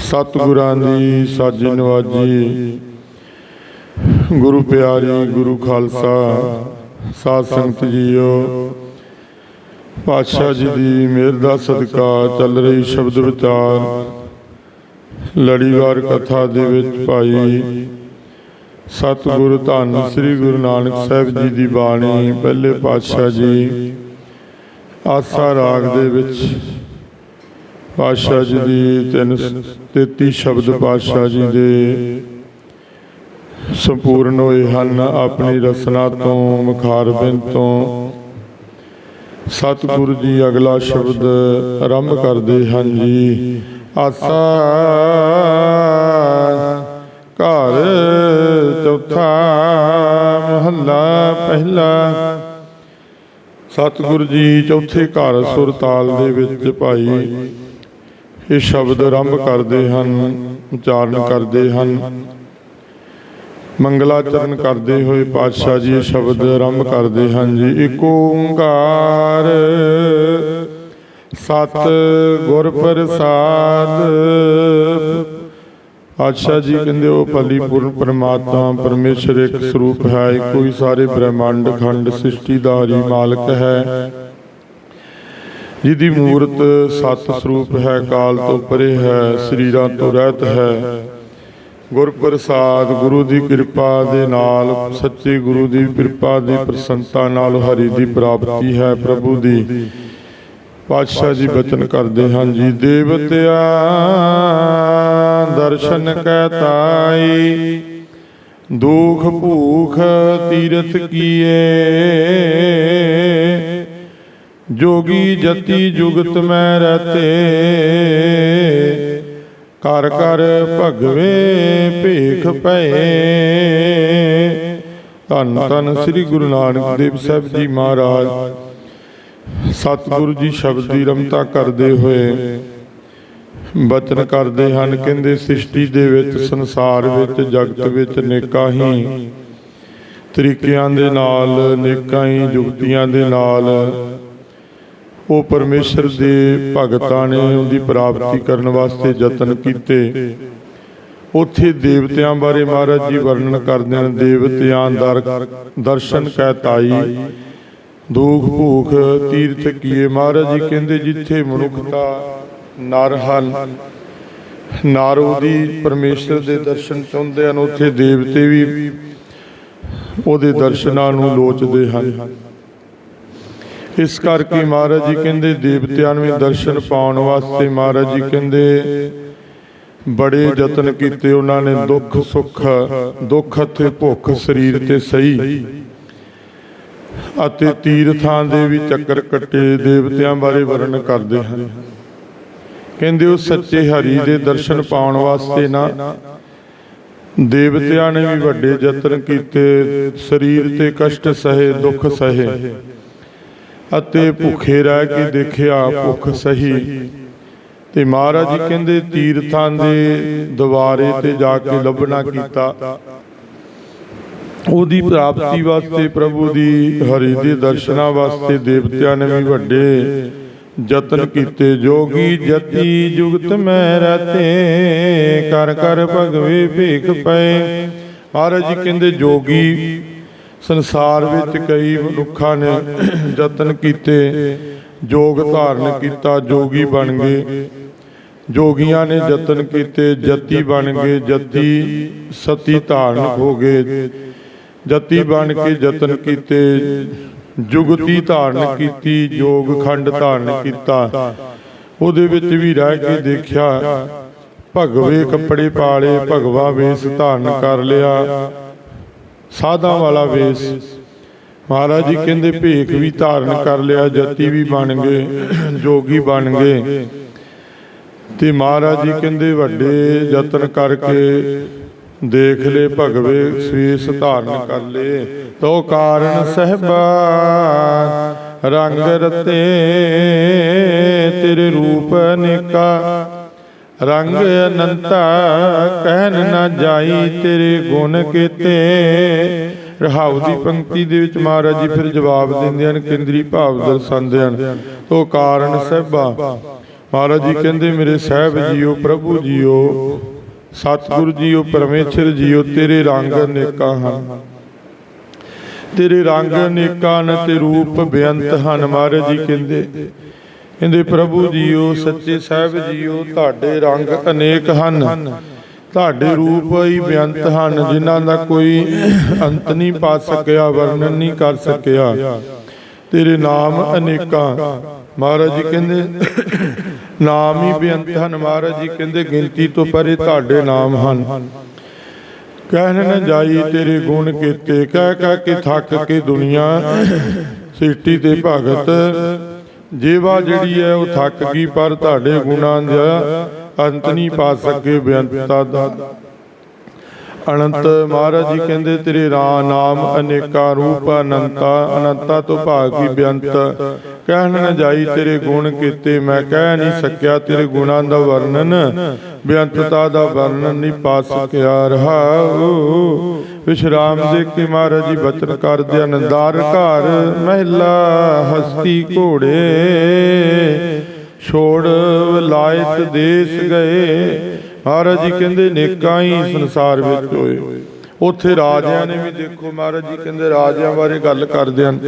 ਸਤਿਗੁਰਾਂ ਦੀ ਸਾਜੀ ਨਵਾਜੀ। ਗੁਰੂ ਪਿਆਰੀ, ਗੁਰੂ ਖਾਲਸਾ, ਸਾਧ ਸੰਗਤ ਜੀਓ। ਪਾਤਸ਼ਾਹ ਜੀ ਦੀ ਮਿਹਰ ਦਾ ਸਦਕਾ ਚੱਲ ਰਹੀ ਸ਼ਬਦ ਵਿਚਾਰ। ਲੜੀਵਾਰ ਕਥਾ ਦੇ ਵਿੱਚ ਭਾਈ ਸਤਿਗੁਰ ਧੰਨ ਸ੍ਰੀ ਗੁਰੂ ਨਾਨਕ ਸਾਹਿਬ ਜੀ ਦੀ ਬਾਣੀ ਪਹਿਲੇ ਪਾਤਸ਼ਾਹ ਜੀ ਆਸਾ ਰਾਗ ਦੇ ਵਿੱਚ ਪਾਤਸ਼ਾਹ ਜੀ ਦੀ ਤਿੰਨ 33 ਸ਼ਬਦ ਪਾਤਸ਼ਾਹ ਜੀ ਦੇ ਸੰਪੂਰਨ ਹੋਏ ਹਨ, ਆਪਣੀ ਰਸਨਾ ਤੋਂ ਮੁਖਾਰਬਿੰਦ ਤੋਂ। ਸਤਿਗੁਰੂ ਜੀ ਅਗਲਾ ਸ਼ਬਦ ਆਰੰਭ ਕਰਦੇ ਹਨ ਜੀ। ਆਸਾ ਘਰ ਚੌਥਾ ਮਹੱਲਾ ਪਹਿਲਾ। ਸਤਿਗੁਰੂ ਜੀ ਚੌਥੇ ਘਰ ਸੁਰਤਾਲ ਦੇ ਵਿੱਚ ਭਾਈ ਇਹ ਸ਼ਬਦ ਆਰੰਭ ਕਰਦੇ ਹਨ, ਉਚਾਰਨ ਕਰਦੇ ਹਨ। ਮੰਗਲਾਚਰਨ ਕਰਦੇ ਹੋਏ ਪਾਤਸ਼ਾਹ ਜੀ ਇਹ ਸ਼ਬਦ ਆਰੰਭ ਕਰਦੇ ਹਨ ਜੀ। ਏਕ ਓੰਕਾਰ, ਸਤ ਗੁਰ ਪ੍ਰਸਾਦ। ਪਾਤਸ਼ਾਹ ਜੀ ਕਹਿੰਦੇ ਉਹ ਪਰਿਪੂਰਨ ਪਰਮਾਤਮਾ, ਪਰਮੇਸ਼ਰ ਇੱਕ ਸਰੂਪ ਹੈ, ਇੱਕੋ ਹੀ ਸਾਰੇ ਬ੍ਰਹਿਮੰਡ ਖੰਡ ਸ੍ਰਿਸ਼ਟੀ ਦਾ ਹਰੀ ਮਾਲਕ ਹੈ। ਜਿਹਦੀ ਮੂਰਤ ਸਤ ਸਰੂਪ ਹੈ, ਕਾਲ ਤੋਂ ਪਰੇ ਹੈ, ਸਰੀਰਾਂ ਤੋਂ ਰਹਿਤ ਹੈ। ਗੁਰ ਪ੍ਰਸਾਦ ਗੁਰੂ ਦੀ ਕਿਰਪਾ ਦੇ ਨਾਲ, ਸੱਚੇ ਗੁਰੂ ਦੀ ਕਿਰਪਾ ਦੀ ਪ੍ਰਸੰਨਤਾ ਨਾਲ ਹਰੀ ਦੀ ਪ੍ਰਾਪਤੀ ਹੈ ਪ੍ਰਭੂ ਦੀ। ਪਾਤਸ਼ਾਹ ਜੀ ਬਚਨ ਕਰਦੇ ਹਨ, ਜੀ ਦੇਵਤਿਆ, ਦਰਸ਼ਨ ਕੈ ਤਾਈ, ਦੁਖ ਭੂਖ ਤੀਰਥ ਕੀਏ ਜੋਗੀ ਜਤੀ ਜੁਗਤ ਮੈਂ ਰਹਤੇ। ਕਰ ਕਰ ਭਗਵੇ ਭੇਖ ਪਏ ਧੰਨ ਧੰਨ ਸ੍ਰੀ ਗੁਰੂ ਨਾਨਕ ਦੇਵ ਸਾਹਿਬ ਜੀ ਮਹਾਰਾਜ। ਸਤਿਗੁਰੂ ਜੀ ਸ਼ਬਦ ਦੀ ਰਮਤਾ ਕਰਦੇ ਹੋਏ ਬਚਨ ਕਰਦੇ ਹਨ, ਕਹਿੰਦੇ ਸ੍ਰਿਸ਼ਟੀ ਦੇ ਵਿੱਚ, ਸੰਸਾਰ ਵਿੱਚ, ਜਗਤ ਵਿੱਚ ਨੇਕਾਂ ਹੀ। ਤਰੀਕਿਆਂ ਦੇ ਨਾਲ, ਨੇਕਾਂ ਹੀ, ਜੁਗਤੀਆਂ ਦੇ ਨਾਲ। ਉਹ ਪਰਮੇਸ਼ਰ ਦੇ ਭਗਤਾਂ ਨੇ ਉਹਦੀ ਪ੍ਰਾਪਤੀ ਕਰਨ ਵਾਸਤੇ ਯਤਨ ਕੀਤੇ। ਉੱਥੇ ਦੇਵਤਿਆਂ ਬਾਰੇ ਮਹਾਰਾਜ ਜੀ ਵਰਣਨ ਕਰਦੇ ਹਨ, ਦੇਵਤਿਆਂ ਦਰ ਦਰਸ਼ਨ ਕੈ ਤਾਈ ਭੂਖ ਤੀਰਥ ਕੀਏ। ਮਹਾਰਾਜ ਜੀ ਕਹਿੰਦੇ, ਜਿੱਥੇ ਮਨੁੱਖਤਾ ਨਰ ਹਨ, ਨਰ ਪਰਮੇਸ਼ਰ ਦੇ ਦਰਸ਼ਨ ਚਾਹੁੰਦੇ ਹਨ, ਉੱਥੇ ਦੇਵਤੇ ਵੀ ਉਹਦੇ ਦਰਸ਼ਨਾਂ ਨੂੰ ਲੋਚਦੇ ਹਨ। ਇਸ ਕਰਕੇ ਮਹਾਰਾਜ ਜੀ ਕਹਿੰਦੇ, ਦੇਵਤਿਆਂ ਨੂੰ ਦਰਸ਼ਨ ਪਾਉਣ ਵਾਸਤੇ ਮਹਾਰਾਜ ਜੀ ਕਹਿੰਦੇ, ਬੜੇ ਯਤਨ ਕੀਤੇ ਉਹਨਾਂ ਨੇ, ਦੁੱਖ ਸੁੱਖ, ਦੁੱਖ ਅਤੇ ਭੁੱਖ ਸਰੀਰ ਤੇ ਸਹੀ। ਅਤੇ ਤੀਰਥਾਂ ਦੇ ਵੀ ਚੱਕਰ ਕੱਟੇ ਦੇਵਤਿਆਂ ਬਾਰੇ ਵਰਣਨ ਕਰਦੇ ਹਨ। ਕਹਿੰਦੇ ਉਹ ਸੱਚੇ ਹਰੀ ਦੇ ਦਰਸ਼ਨ ਪਾਉਣ ਵਾਸਤੇ ਨਾ, ਦੇਵਤਿਆਂ ਨੇ ਵੀ ਵੱਡੇ ਯਤਨ ਕੀਤੇ, ਸਰੀਰ ਤੇ ਕਸ਼ਟ ਸਹੇ, ਦੁੱਖ ਸਹੇ। ਅਤੇ ਭੁੱਖੇ ਰਹਿ ਕੇ ਦੇਖਿਆ ਭੁੱਖ ਸਹੀ। ਤੇ ਮਹਾਰਾਜ ਜੀ ਕਹਿੰਦੇ ਤੀਰਥਾਂ ਦੇ ਦੁਆਰੇ ਤੇ ਜਾ ਕੇ ਲੱਭਣਾ ਕੀਤਾ। ਉਹਦੀ ਪ੍ਰਾਪਤੀ ਵਾਸਤੇ ਪ੍ਰਭੂ ਦੀ ਹਰੀ ਦੇ ਦਰਸ਼ਨਾਂ ਵਾਸਤੇ ਦੇਵਤਿਆਂ ਨੇ ਵੀ ਵੱਡੇ ਯਤਨ ਕੀਤੇ। ਜੋਗੀ ਜਤੀ ਜੁਗਤ ਮੈਂ ਰਹਤੇ, ਕਰ ਕਰ ਭਗਵੇ ਭੇਖ ਪਏ। ਮਹਾਰਾਜ ਜੀ ਕਹਿੰਦੇ ਜੋਗੀ ਸੰਸਾਰ ਵਿੱਚ ਕਈ ਮਨੁੱਖਾਂ ਨੇ ਯਤਨ ਕੀਤੇ, ਜੋਗ ਧਾਰਨ ਕੀਤਾ, ਜੋਗੀ ਬਣ ਗਏ। ਜੋਗੀਆਂ ਨੇ ਯਤਨ ਕੀਤੇ, ਜਤੀ ਬਣ ਗਏ, ਜਤੀ ਸਤੀ ਧਾਰਨ ਹੋ ਗਏ। ਜਤੀ ਬਣ ਕੇ ਯਤਨ ਕੀਤੇ, ਜੁਗਤੀ ਧਾਰਨ ਕੀਤੀ, ਜੋਗ ਖੰਡ ਧਾਰਨ ਕੀਤਾ। ਉਹਦੇ ਵਿੱਚ ਵੀ ਰਹਿ ਕੇ ਦੇਖਿਆ, ਭਗਵੇ ਕੱਪੜੇ ਪਾਲੇ, ਭਗਵਾ ਵੇਸ ਧਾਰਨ ਕਰ ਲਿਆ। ਸਾਧਾਂ ਵਾਲਾ ਵੇਸ। ਮਹਾਰਾਜ ਜੀ ਕਹਿੰਦੇ, ਭੇਖ ਵੀ ਧਾਰਨ ਕਰ ਲਿਆ, ਜਤੀ ਵੀ ਬਣ ਗਏ, ਜੋਗੀ ਬਣ ਗਏ। ਤੇ ਮਹਾਰਾਜ ਜੀ ਕਹਿੰਦੇ, ਵੱਡੇ ਯਤਨ ਕਰਕੇ ਦੇਖ ਲੈ ਭਗਵੇ, ਸਵੀਸ ਧਾਰਨ ਕਰ ਲੇ। ਤੋ ਕਾਰਨ ਸਹਿਬਾ, ਰੰਗ ਰਤੇ, ਤੇਰੇ ਰੂਪ ਅਨੇਕਾ ਰੰਗ ਅਨੰਤਾ ਕਹਿਨ ਨਾ ਜਾਈ ਤੇਰੇ ਗੁਣ ਕੀਤੇ। ਰਹਾਉ ਦੀ ਪੰਕਤੀ ਦੇ ਵਿੱਚ ਮਹਾਰਾਜ ਜੀ ਫਿਰ ਜਵਾਬ ਦਿੰਦੇ ਹਨ, ਕੇਂਦਰੀ ਭਾਵ ਦਰਸਾਉਂਦੇ ਹਨ। ਤੋ ਕਾਰਨ ਸਹਿਬਾ ਮਹਾਰਾਜ ਜੀ ਕਹਿੰਦੇ, ਮੇਰੇ ਸਾਹਿਬ ਜੀਓ, ਪ੍ਰਭੂ ਜੀਓ, ਸਤਿਗੁਰੂ ਜੀਓ, ਪਰਮੇਸ਼ਰ ਜੀਓ, ਤੇਰੇ ਰੰਗ ਅਨੇਕਾਂ ਹਨ। ਤੇਰੇ ਰੰਗ ਅਨੇਕਾਂ ਨੇ ਤੇ ਰੂਪ ਬੇਅੰਤ ਹਨ। ਮਹਾਰਾਜ ਜੀ ਕਹਿੰਦੇ ਕਹਿੰਦੇ ਪ੍ਰਭੂ ਜੀਓ, ਸੱਚੇ ਸਾਹਿਬ ਜੀਓ, ਤੁਹਾਡੇ ਰੰਗ ਅਨੇਕ ਹਨ। ਤੁਹਾਡੇ ਰੂਪ ਹੀ ਬੇਅੰਤ ਹਨ, ਜਿਨ੍ਹਾਂ ਦਾ ਕੋਈ ਅੰਤ ਨਹੀਂ ਪਾ ਸਕਿਆ, ਵਰਣਨ ਨਹੀਂ ਕਰ ਸਕਿਆ। ਤੇਰੇ ਨਾਮ ਅਨੇਕਾਂ। ਮਹਾਰਾਜ ਜੀ ਕਹਿੰਦੇ, ਨਾਮ ਹੀ ਬੇਅੰਤ ਹਨ। ਮਹਾਰਾਜ ਜੀ ਕਹਿੰਦੇ, ਗਿਣਤੀ ਤੋਂ ਪਰੇ ਤੁਹਾਡੇ ਨਾਮ ਹਨ। ਕਹਿਣ ਨ ਜਾਈ ਤੇਰੇ ਗੁਣ ਕੀਤੇ ਕਹਿ ਕਹਿ ਕੇ ਥੱਕ ਕੇ ਦੁਨੀਆ ਸਿੱਟੀ ਤੇ ਭਗਤ ਜੀਵਾ ਜਿਹੜੀ ਹੈ ਉਹ ਥੱਕ ਗਈ ਪਰ ਤੁਹਾਡੇ ਗੁਣਾਂ ਦਾ ਅੰਤ ਨਹੀਂ ਪਾ ਸਕੇ ਬੇਅੰਤਤਾ ਦਾ। ਅਨੰਤ ਮਹਾਰਾਜ ਜੀ ਕਹਿੰਦੇ ਤੇਰੇ ਰਾ ਨਾਮ ਅਨੇਕਾ ਰੂਪ ਅਨੰਤਾ ਅਨੰਤਾ ਤੋਂ ਭਾਗੀ ਬੇਅੰਤ। ਕਹਿਣ ਨ ਜਾਈ ਤੇਰੇ ਗੁਣ ਕੀਤੇ ਮੈਂ ਕਹਿ ਨਹੀਂ ਸਕਿਆ ਤੇਰੇ ਗੁਣਾਂ ਦਾ ਵਰਣਨ। ਬੇਅੰਤਤਾ ਦਾ ਵਰਣਨ ਨਹੀਂ ਪਾ ਸਕਿਆ ਰਹਾਉ ਵਿਸ਼ਰਾਮ ਦੇ ਕੇ ਮਹਾਰਾਜ ਜੀ ਬਚਨ ਕਰਦੇ ਅਨੰਦਾਰ ਘਰ ਮਹਿਲਾ ਹਸਤੀ ਘੋੜੇ। ਛੋੜ ਵਿਲਾਇਤ ਦੇਸ਼ ਗਏ। ਮਹਾਰਾਜ ਜੀ ਕਹਿੰਦੇ ਨੇਕਾਂ ਹੀ ਸੰਸਾਰ ਵਿੱਚ ਹੋਏ। ਉੱਥੇ ਰਾਜਿਆਂ ਨੇ ਵੀ ਦੇਖੋ ਮਹਾਰਾਜ ਜੀ ਕਹਿੰਦੇ ਰਾਜਿਆਂ ਬਾਰੇ ਗੱਲ ਕਰਦੇ ਹਨ।